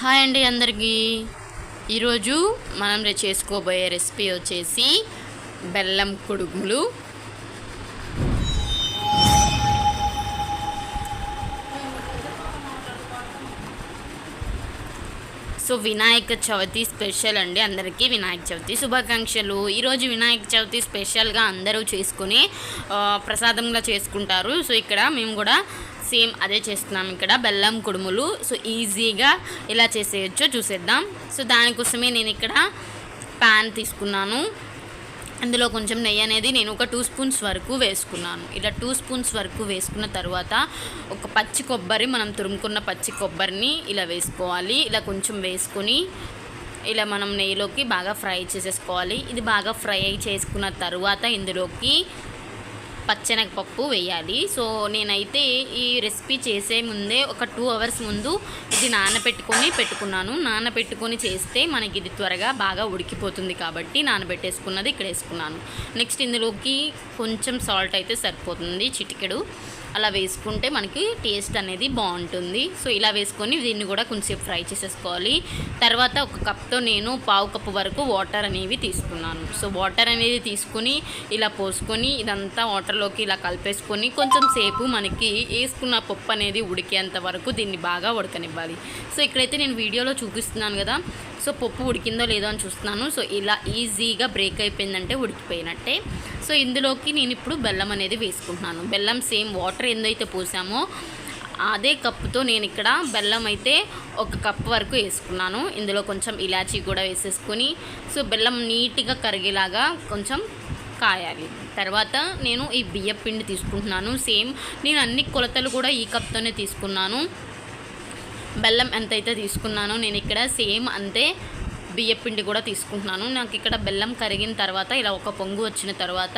Hi అండి అందరికీ. ఈరోజు మనం చేసుకోబోయే రెసిపీ వచ్చేసి బెల్లం కొడుగులు సో వినాయక చవితి స్పెషల్ అండి అందరికీ వినాయక చవితి శుభాకాంక్షలు. ఈరోజు వినాయక చవితి స్పెషల్గా అందరూ చేసుకుని ప్రసాదంగా చేసుకుంటారు. సో ఇక్కడ మేము కూడా సేమ్ అదే చేస్తున్నాం ఇక్కడ బెల్లం కుడుములు. సో ఈజీగా ఎలా చేసేయచ్చో చూసేద్దాం. సో దానికోసమే నేను ఇక్కడ ప్యాన్ తీసుకున్నాను. అందులో కొంచెం నెయ్యి అనేది నేను ఒక టూ స్పూన్స్ వరకు వేసుకున్నాను. ఇలా టూ స్పూన్స్ వరకు వేసుకున్న తర్వాత ఒక పచ్చి కొబ్బరి మనం తురుముకున్న పచ్చి కొబ్బరిని ఇలా వేసుకోవాలి. ఇలా కొంచెం వేసుకొని ఇలా మనం నెయ్యిలోకి బాగా ఫ్రై చేసేసుకోవాలి. ఇది బాగా ఫ్రై చేసుకున్న తర్వాత ఇందులోకి పచ్చెనగపప్పు వేయాలి. సో నేనైతే ఈ రెసిపీ చేసే ముందే ఒక టూ అవర్స్ ముందు ఇది నానబెట్టుకొని పెట్టుకున్నాను. నానబెట్టుకొని చేస్తే మనకి ఇది త్వరగా బాగా ఉడికిపోతుంది కాబట్టి నానబెట్టేసుకున్నది ఇక్కడ వేసుకున్నాను నెక్స్ట్ ఇందులోకి కొంచెం సాల్ట్ అయితే సరిపోతుంది చిటికెడు. అలా వేసుకుంటే మనకి టేస్ట్ అనేది బాగుంటుంది. సో ఇలా వేసుకొని దీన్ని కూడా కొంచెం ఫ్రై చేసేసుకోవాలి. తర్వాత ఒక కప్తో నేను పావు కప్పు వరకు వాటర్ అనేవి తీసుకున్నాను. సో వాటర్ అనేది తీసుకుని ఇలా పోసుకొని ఇదంతా వాటర్లోకి ఇలా కలిపేసుకొని కొంచెం సేపు మనకి వేసుకున్న పప్పు అనేది ఉడికేంత వరకు దీన్ని బాగా ఉడకనివ్వాలి. సో ఇక్కడైతే నేను వీడియోలో చూపిస్తున్నాను కదా. సో పప్పు ఉడికిందో లేదో అని చూస్తున్నాను. సో ఇలా ఈజీగా బ్రేక్ అయిపోయిందంటే ఉడికిపోయినట్టే. సో ఇందులోకి నేను ఇప్పుడు బెల్లం అనేది వేసుకుంటున్నాను. బెల్లం సేమ్ వాటర్ ఎందైతే పోసామో అదే కప్పుతో నేను ఇక్కడ బెల్లం అయితే ఒక కప్ వరకు వేసుకున్నాను. ఇందులో కొంచెం ఇలాచీ కూడా వేసేసుకొని సో బెల్లం నీట్గా కరిగేలాగా కొంచెం కాయాలి. తర్వాత నేను ఈ బియ్యం పిండి తీసుకుంటున్నాను. సేమ్ నేను అన్ని కొలతలు కూడా ఈ కప్తోనే తీసుకున్నాను. బెల్లం ఎంతైతే తీసుకున్నానో నేను ఇక్కడ సేమ్ అంతే బియ్యపిండి కూడా తీసుకుంటున్నాను. నాకు ఇక్కడ బెల్లం కరిగిన తర్వాత ఇలా ఒక పొంగు వచ్చిన తర్వాత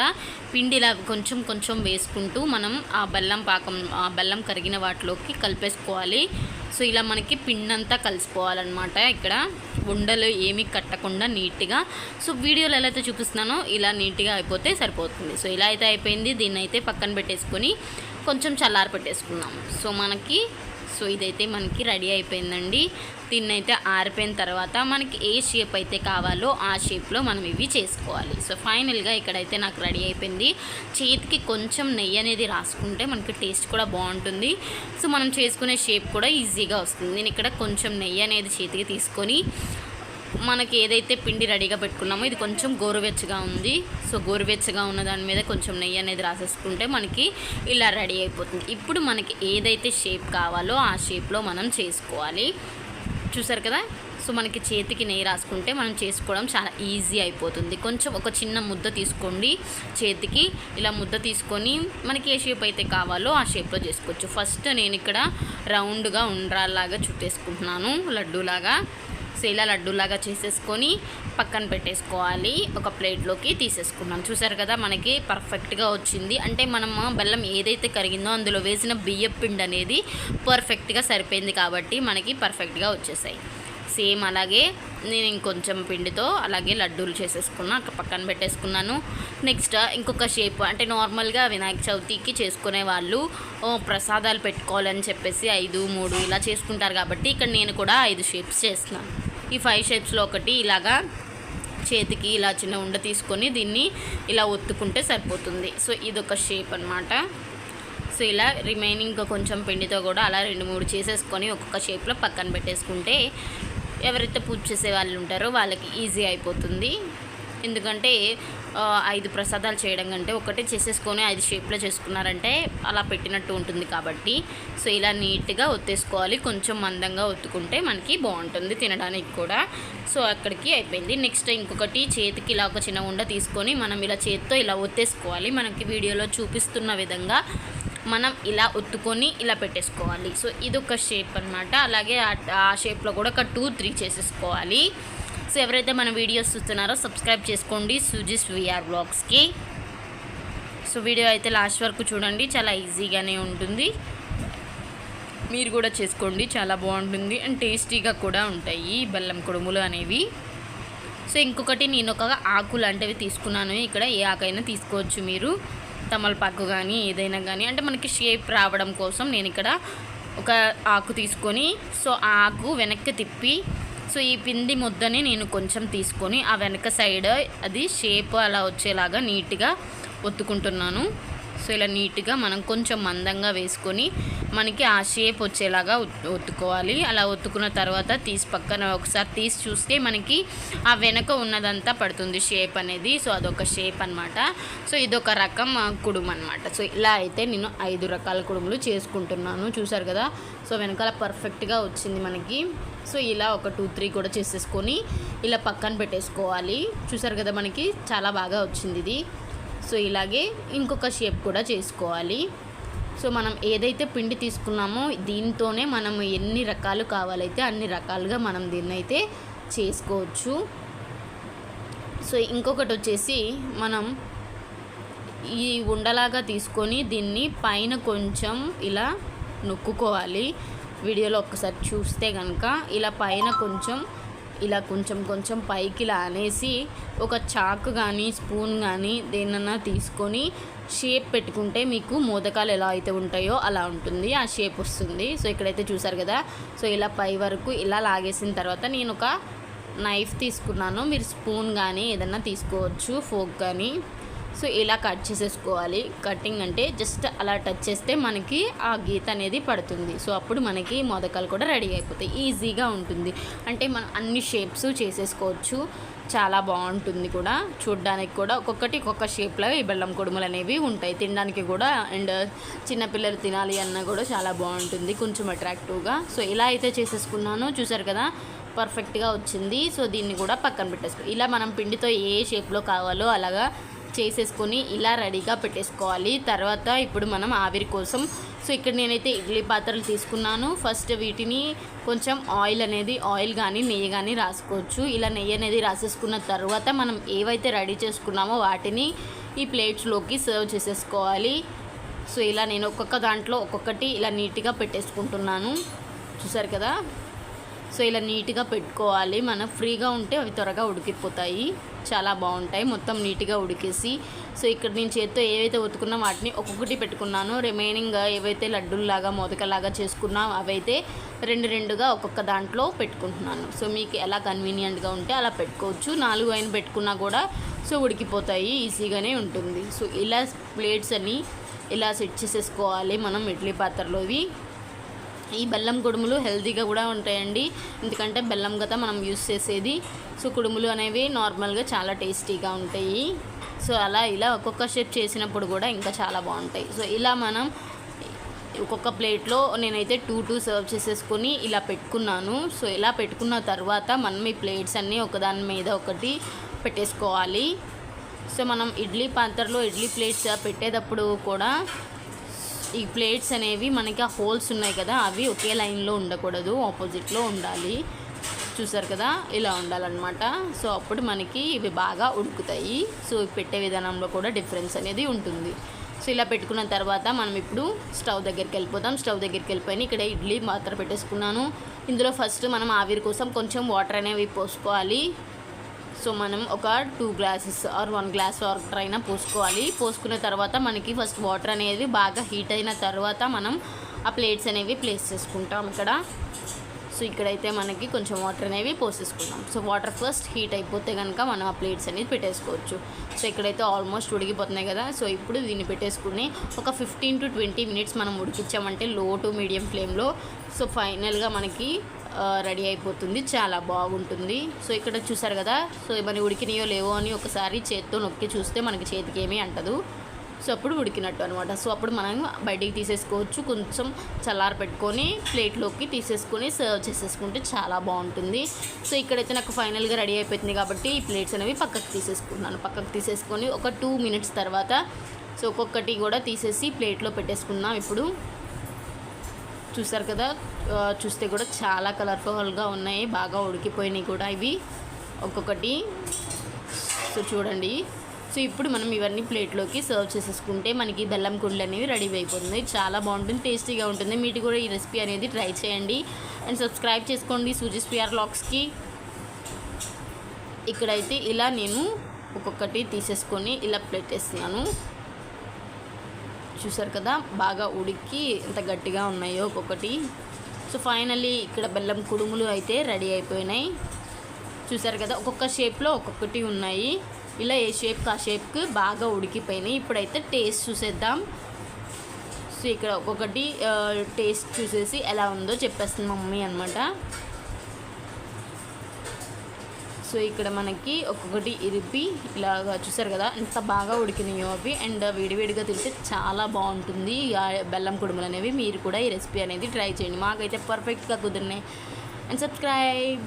పిండి ఇలా కొంచెం కొంచెం వేసుకుంటూ మనం ఆ బెల్లం పాకం ఆ బెల్లం కరిగిన వాటిలోకి కలిపేసుకోవాలి. సో ఇలా మనకి పిండి అంతా కలిసిపోవాలన్నమాట ఇక్కడ. ఉండలు ఏమీ కట్టకుండా నీట్గా. సో వీడియోలో ఎలా అయితే చూపిస్తున్నానో ఇలా నీట్గా అయిపోతే సరిపోతుంది. సో ఇలా అయితే అయిపోయింది. దీన్ని అయితే పక్కన పెట్టేసుకొని కొంచెం చల్లారి పెట్టేసుకున్నాము సో మనకి సో ఇదైతే మనకి రెడీ అయిపోయిందండి. దీన్ని అయితే ఆరిపోయిన తర్వాత మనకి ఏ షేప్ అయితే కావాలో ఆ షేప్లో మనం ఇవి చేసుకోవాలి. సో ఫైనల్గా ఇక్కడైతే నాకు రెడీ అయిపోయింది. చేతికి కొంచెం నెయ్యి అనేది రాసుకుంటే మనకి టేస్ట్ కూడా బాగుంటుంది. సో మనం చేసుకునే షేప్ కూడా ఈజీగా వస్తుంది. నేను ఇక్కడ కొంచెం నెయ్యి అనేది చేతికి తీసుకొని మనకి ఏదైతే పిండి రెడీగా పెట్టుకున్నామో ఇది కొంచెం గోరువెచ్చగా ఉంది. సో గోరువెచ్చగా ఉన్న దాని మీద కొంచెం నెయ్యి అనేది రాసేసుకుంటే మనకి ఇలా రెడీ అయిపోతుంది. ఇప్పుడు మనకి ఏదైతే షేప్ కావాలో ఆ షేప్లో మనం చేసుకోవాలి. చూసారు కదా? సో మనకి చేతికి నెయ్యి రాసుకుంటే మనం చేసుకోవడం చాలా ఈజీ అయిపోతుంది. కొంచెం ఒక చిన్న ముద్ద తీసుకోండి చేతికి. ఇలా ముద్ద తీసుకొని మనకి ఏ షేప్ అయితే కావాలో ఆ షేప్లో చేసుకోవచ్చు. ఫస్ట్ నేను ఇక్కడ రౌండ్గా ఉండ్రాల్లాగా చుట్టేసుకుంటున్నాను లడ్డూలాగా. బాక్స్ ఇలా లడ్డూలాగా చేసేసుకొని పక్కన పెట్టేసుకోవాలి. ఒక ప్లేట్లోకి తీసేసుకున్నాం. చూసారు కదా మనకి పర్ఫెక్ట్గా వచ్చింది. అంటే మనం బెల్లం ఏదైతే కరిగిందో అందులో వేసిన బియ్యం పిండి అనేది పర్ఫెక్ట్గా సరిపోయింది కాబట్టి మనకి పర్ఫెక్ట్గా వచ్చేసాయి. సేమ్ అలాగే నేను ఇంకొంచెం పిండితో అలాగే లడ్డూలు చేసేసుకున్నా అక్కడ పక్కన పెట్టేసుకున్నాను. నెక్స్ట్ ఇంకొక షేప్ అంటే నార్మల్గా వినాయక చవితికి చేసుకునే వాళ్ళు ప్రసాదాలు పెట్టుకోవాలని చెప్పేసి ఐదు మూడు ఇలా చేసుకుంటారు కాబట్టి ఇక్కడ నేను కూడా ఐదు షేప్స్ చేస్తున్నాను. ఈ ఫైవ్ షేప్స్లో ఒకటి ఇలాగా చేతికి ఇలా చిన్న ఉండ తీసుకొని దీన్ని ఇలా ఒత్తుకుంటే సరిపోతుంది. సో ఇదొక షేప్ అన్నమాట. సో ఇలా రిమైనింగ్ కొంచెం పిండితో కూడా అలా రెండు మూడు చేసేసుకొని ఒక్కొక్క షేప్లో పక్కన పెట్టేసుకుంటే ఎవరైతే పూజ చేసే వాళ్ళు ఉంటారో వాళ్ళకి ఈజీ అయిపోతుంది. ఎందుకంటే ఐదు ప్రసాదాలు చేయడం కంటే ఒకటే చేసేసుకొని ఐదు షేప్లో చేసుకున్నారంటే అలా పెట్టినట్టు ఉంటుంది కాబట్టి. సో ఇలా నీట్గా ఒత్తేసుకోవాలి. కొంచెం మందంగా ఒత్తుకుంటే మనకి బాగుంటుంది తినడానికి కూడా. సో అక్కడికి అయిపోయింది. నెక్స్ట్ ఇంకొకటి చేతికి ఇలా ఒక చిన్న ఉండ తీసుకొని మనం ఇలా చేతితో ఇలా ఒత్తేసుకోవాలి. మనకి వీడియోలో చూపిస్తున్న విధంగా మనం ఇలా ఒత్తుకొని ఇలా పెట్టేసుకోవాలి. సో ఇది ఒక షేప్ అనమాట అలాగే ఆ- ఆ షేప్లో కూడా ఒక టూ త్రీ చేసేసుకోవాలి. సో ఎవరైతే మన వీడియోస్ చూస్తున్నారో సబ్స్క్రైబ్ చేసుకోండి సుజిస్ విఆర్ బ్లాగ్స్కి. సో వీడియో అయితే లాస్ట్ వరకు చూడండి చాలా ఈజీగానే ఉంటుంది. మీరు కూడా చేసుకోండి చాలా బాగుంటుంది అండ్ టేస్టీగా కూడా ఉంటాయి బెల్లం కుడుములు అనేవి. సో ఇంకొకటి నేను ఒక ఆకు లాంటివి తీసుకున్నాను ఇక్కడ ఏ ఆకైనా తీసుకోవచ్చు మీరు. తమలపాకు కానీ ఏదైనా కానీ అంటే మనకి షేప్ రావడం కోసం నేను ఇక్కడ ఒక ఆకు తీసుకొని సో ఆ ఆకు వెనక్కి తిప్పి సో ఈ పిండి ముద్దని నేను కొంచెం తీసుకొని ఆ వెనక సైడ్ అది షేప్ అలా వచ్చేలాగా నీట్గా ఒత్తుకుంటున్నాను. సో ఇలా నీట్గా మనం కొంచెం మందంగా వేసుకొని మనకి ఆ షేప్ వచ్చేలాగా ఒత్తుకోవాలి. అలా ఒత్తుకున్న తర్వాత తీసి పక్కన ఒకసారి తీసి చూస్తే మనకి ఆ వెనక ఉన్నదంతా పడుతుంది షేప్ అనేది. సో అదొక షేప్ అనమాట సో ఇదొక రకం కుడుము అనమాట సో ఇలా అయితే నేను ఐదు రకాల కుడుములు చేసుకుంటున్నాను. చూసారు కదా? సో వెనకాల పర్ఫెక్ట్గా వచ్చింది మనకి. సో ఇలా ఒక టూ త్రీ కూడా చేసేసుకొని ఇలా పక్కన పెట్టేసుకోవాలి. చూసారు కదా? మనకి చాలా బాగా వచ్చింది ఇది. సో ఇలాగే ఇంకొక షేప్ కూడా చేసుకోవాలి. సో మనం ఏదైతే పిండి తీసుకున్నామో దీంతోనే మనం ఎన్ని రకాలు కావాలైతే అన్ని రకాలుగా మనం దీన్ని అయితే చేసుకోవచ్చు. సో ఇంకొకటి వచ్చేసి మనం ఈ ఉండలాగా తీసుకొని దీన్ని పైన కొంచెం ఇలా నొక్కుకోవాలి. వీడియోలో ఒక్కసారి చూస్తే కనుక ఇలా పైన కొంచెం ఇలా కొంచెం కొంచెం పైకి ఇలా అనేసి ఒక చాకు కానీ స్పూన్ కానీ దేనన్నా తీసుకొని షేప్ పెట్టుకుంటే మీకు మోదకాలు ఎలా అయితే ఉంటాయో అలా ఉంటుంది. ఆ షేప్ వస్తుంది. సో ఇక్కడైతే చూసారు కదా? సో ఇలా పై వరకు ఇలా లాగేసిన తర్వాత నేను ఒక నైఫ్ తీసుకున్నాను. మీరు స్పూన్ కానీ ఏదన్నా తీసుకోవచ్చు ఫోక్ కానీ సో ఇలా కట్ చేసేసుకోవాలి. కటింగ్ అంటే జస్ట్ అలా టచ్ చేస్తే మనకి ఆ గీత అనేది పడుతుంది. సో అప్పుడు మనకి మోదకాలు కూడా రెడీ అయిపోతాయి. ఈజీగా ఉంటుంది. అంటే మనం అన్ని షేప్స్ చేసేసుకోవచ్చు. చాలా బాగుంటుంది కూడా. చూడ్డానికి కూడా ఒక్కొక్కటి ఒక్కొక్క షేప్లో ఈ బెల్లం కుడుములు అనేవి ఉంటాయి. తినడానికి కూడా అండ్ చిన్నపిల్లలు తినాలి అన్నా కూడా చాలా బాగుంటుంది. కొంచెం అట్రాక్టివ్గా. సో ఇలా అయితే చేసేసుకున్నాను. చూసారు కదా? పర్ఫెక్ట్గా వచ్చింది. సో దీన్ని కూడా పక్కన పెట్టేసుకో. ఇలా మనం పిండితో ఏ షేప్లో కావాలో అలాగా చేసేసుకొని ఇలా రెడీగా పెట్టేసుకోవాలి. తర్వాత ఇప్పుడు మనం ఆవిరి కోసం సో ఇక్కడ నేనైతే ఇడ్లీ పాత్రలు తీసుకున్నాను. ఫస్ట్ వీటిని కొంచెం ఆయిల్ అనేది ఆయిల్ కానీ నెయ్యి కానీ రాసుకోవచ్చు. ఇలా నెయ్యి అనేది రాసేసుకున్న తర్వాత మనం ఏవైతే రెడీ చేసుకున్నామో వాటిని ఈ ప్లేట్స్లోకి సర్వ్ చేసేసుకోవాలి. సో ఇలా నేను ఒక్కొక్క దాంట్లో ఒక్కొక్కటి ఇలా నీట్గా పెట్టేసుకుంటున్నాను. చూసారు కదా? సో ఇలా నీట్గా పెట్టుకోవాలి. మనం ఫ్రీగా ఉంటే అవి త్వరగా ఉడికిపోతాయి. చాలా బాగుంటాయి. మొత్తం నీట్గా ఉడికేసి. సో ఇక్కడ నేను చేత్తో ఏవైతే ఉతుకున్నా వాటిని ఒక్కొక్కటి పెట్టుకున్నాను. రిమైనింగ్ ఏవైతే లడ్డూల్లాగా మోదకలాగా చేసుకున్నా అవైతే రెండు రెండుగా ఒక్కొక్క దాంట్లో పెట్టుకుంటున్నాను. సో మీకు ఎలా కన్వీనియంట్గా ఉంటే అలా పెట్టుకోవచ్చు. నాలుగు అయిన పెట్టుకున్నా కూడా సో ఉడికిపోతాయి. ఈజీగానే ఉంటుంది. సో ఇలా ప్లేట్స్ అని ఇలా సెట్ చేసేసుకోవాలి మనం ఇడ్లీ పాత్రలోవి. ఈ బెల్లం కుడుములు హెల్తీగా కూడా ఉంటాయండి. ఎందుకంటే బెల్లం గత మనం యూస్ చేసేది. సో కుడుములు అనేవి నార్మల్గా చాలా టేస్టీగా ఉంటాయి. సో అలా ఇలా ఒక్కొక్క షేప్ చేసినప్పుడు కూడా ఇంకా చాలా బాగుంటాయి. సో ఇలా మనం ఒక్కొక్క ప్లేట్లో నేనైతే టూ టూ సర్వ్ చేసేసుకొని ఇలా పెట్టుకున్నాను. సో ఇలా పెట్టుకున్న తర్వాత మనం ఈ ప్లేట్స్ అన్నీ ఒకదాని మీద ఒకటి పెట్టేసుకోవాలి. సో మనం ఇడ్లీ పాత్రలో ఇడ్లీ ప్లేట్స్ పెట్టేటప్పుడు కూడా ఈ ప్లేట్స్ అనేవి మనకి ఆ హోల్స్ ఉన్నాయి కదా అవి ఒకే లైన్లో ఉండకూడదు ఆపోజిట్లో ఉండాలి. చూసారు కదా ఇలా ఉండాలన్నమాట. సో అప్పుడు మనకి ఇవి బాగా ఉడుకుతాయి. సో ఇవి పెట్టే విధానంలో కూడా డిఫరెన్స్ అనేది ఉంటుంది. సో ఇలా పెట్టుకున్న తర్వాత మనం ఇప్పుడు స్టవ్ దగ్గరికి వెళ్ళిపోతాం స్టవ్ దగ్గరికి వెళ్ళిపోయి ఇక్కడ ఇడ్లీ మాత్రం పెట్టేసుకున్నాను. ఇందులో ఫస్ట్ మనం ఆవిరి కోసం కొంచెం వాటర్ అనేవి పోసుకోవాలి. సో మనం ఒక two glasses or one glass water అయినా పోసుకోవాలి. పోసుకున్న తర్వాత మనకి ఫస్ట్ వాటర్ అనేది బాగా హీట్ అయిన తర్వాత మనం ఆ ప్లేట్స్ అనేవి ప్లేస్ చేసుకుంటాం ఇక్కడ. సో ఇక్కడైతే మనకి కొంచెం వాటర్ అనేవి పోసేసుకున్నాం సో వాటర్ ఫస్ట్ హీట్ అయిపోతే కనుక మనం ఆ ప్లేట్స్ అనేది పెట్టేసుకోవచ్చు. సో ఇక్కడైతే ఆల్మోస్ట్ ఉడికిపోతున్నాయి కదా. సో ఇప్పుడు దీన్ని పెట్టేసుకుని ఒక ఫిఫ్టీన్ టు ట్వంటీ మినిట్స్ మనం ఉడికించామంటే లో టు మీడియం ఫ్లేమ్లో. సో ఫైనల్గా మనకి రెడీ అయిపోతుంది. చాలా బాగుంటుంది. సో ఇక్కడ చూసారు కదా? సో ఏమైనా ఉడికినాయో లేవో అని ఒకసారి చేత్తో నొక్కి చూస్తే మనకి చేతికి ఏమీ అంటదు. సో అప్పుడు ఉడికినట్టు అనమాట సో అప్పుడు మనం బయటికి తీసేసుకోవచ్చు. కొంచెం చల్లార పెట్టుకొని ప్లేట్లోకి తీసేసుకొని సర్వ్ చేసేసుకుంటే చాలా బాగుంటుంది. సో ఇక్కడైతే నాకు ఫైనల్గా రెడీ అయిపోతుంది కాబట్టి ఈ ప్లేట్స్ అనేవి పక్కకు తీసేసుకున్నాను. పక్కకు తీసేసుకొని ఒక టూ మినిట్స్ తర్వాత సో ఒక్కొక్కటి కూడా తీసేసి ప్లేట్లో పెట్టేసుకున్నాం ఇప్పుడు. చూసారు కదా చూస్తే కూడా చాలా కలర్ఫుల్గా ఉన్నాయి బాగా ఉడికిపోయినాయి కూడా ఇవి. ఒక్కొక్కటి. సో చూడండి. సో ఇప్పుడు మనం ఇవన్నీ ప్లేట్లోకి సర్వ్ చేసేసుకుంటే మనకి బెల్లం కుండలు అనేవి రెడీ అయిపోతుంది. చాలా బాగుంటుంది టేస్టీగా ఉంటుంది. మీరు కూడా ఈ రెసిపీ అనేది ట్రై చేయండి. అండ్ సబ్స్క్రైబ్ చేసుకోండి సూజిస్ పిఆర్ లాక్స్కి. ఇక్కడైతే ఇలా నేను ఒక్కొక్కటి తీసేసుకొని ఇలా ప్లేట్ వేస్తున్నాను. చూసారు కదా బాగా ఉడికి ఎంత గట్టిగా ఉన్నాయో ఒక్కొక్కటి. సో ఫైనల్లీ ఇక్కడ బెల్లం కుడుములు అయితే రెడీ అయిపోయినాయి. చూసారు కదా ఒక్కొక్క షేప్లో ఒక్కొక్కటి ఉన్నాయి. ఇలా ఏ షేప్కి ఆ షేప్కి బాగా ఉడికిపోయినాయి. ఇప్పుడైతే టేస్ట్ చూసేద్దాం. సో ఇక్కడ ఒక్కొక్కటి టేస్ట్ చూసేసి ఎలా ఉందో చెప్పేస్తుంది మమ్మీ అనమాట సో ఇక్కడ మనకి ఒక్కొక్కటి ఇరిపి ఇలాగా చూసారు కదా ఎంత బాగా ఉడికినాయో అవి. అండ్ వేడివేడిగా తింటే చాలా బాగుంటుంది. బెల్లం కుడుములు అనేవి మీరు కూడా ఈ రెసిపీ అనేది ట్రై చేయండి. మాకైతే పర్ఫెక్ట్గా కుదిరినాయి. And subscribe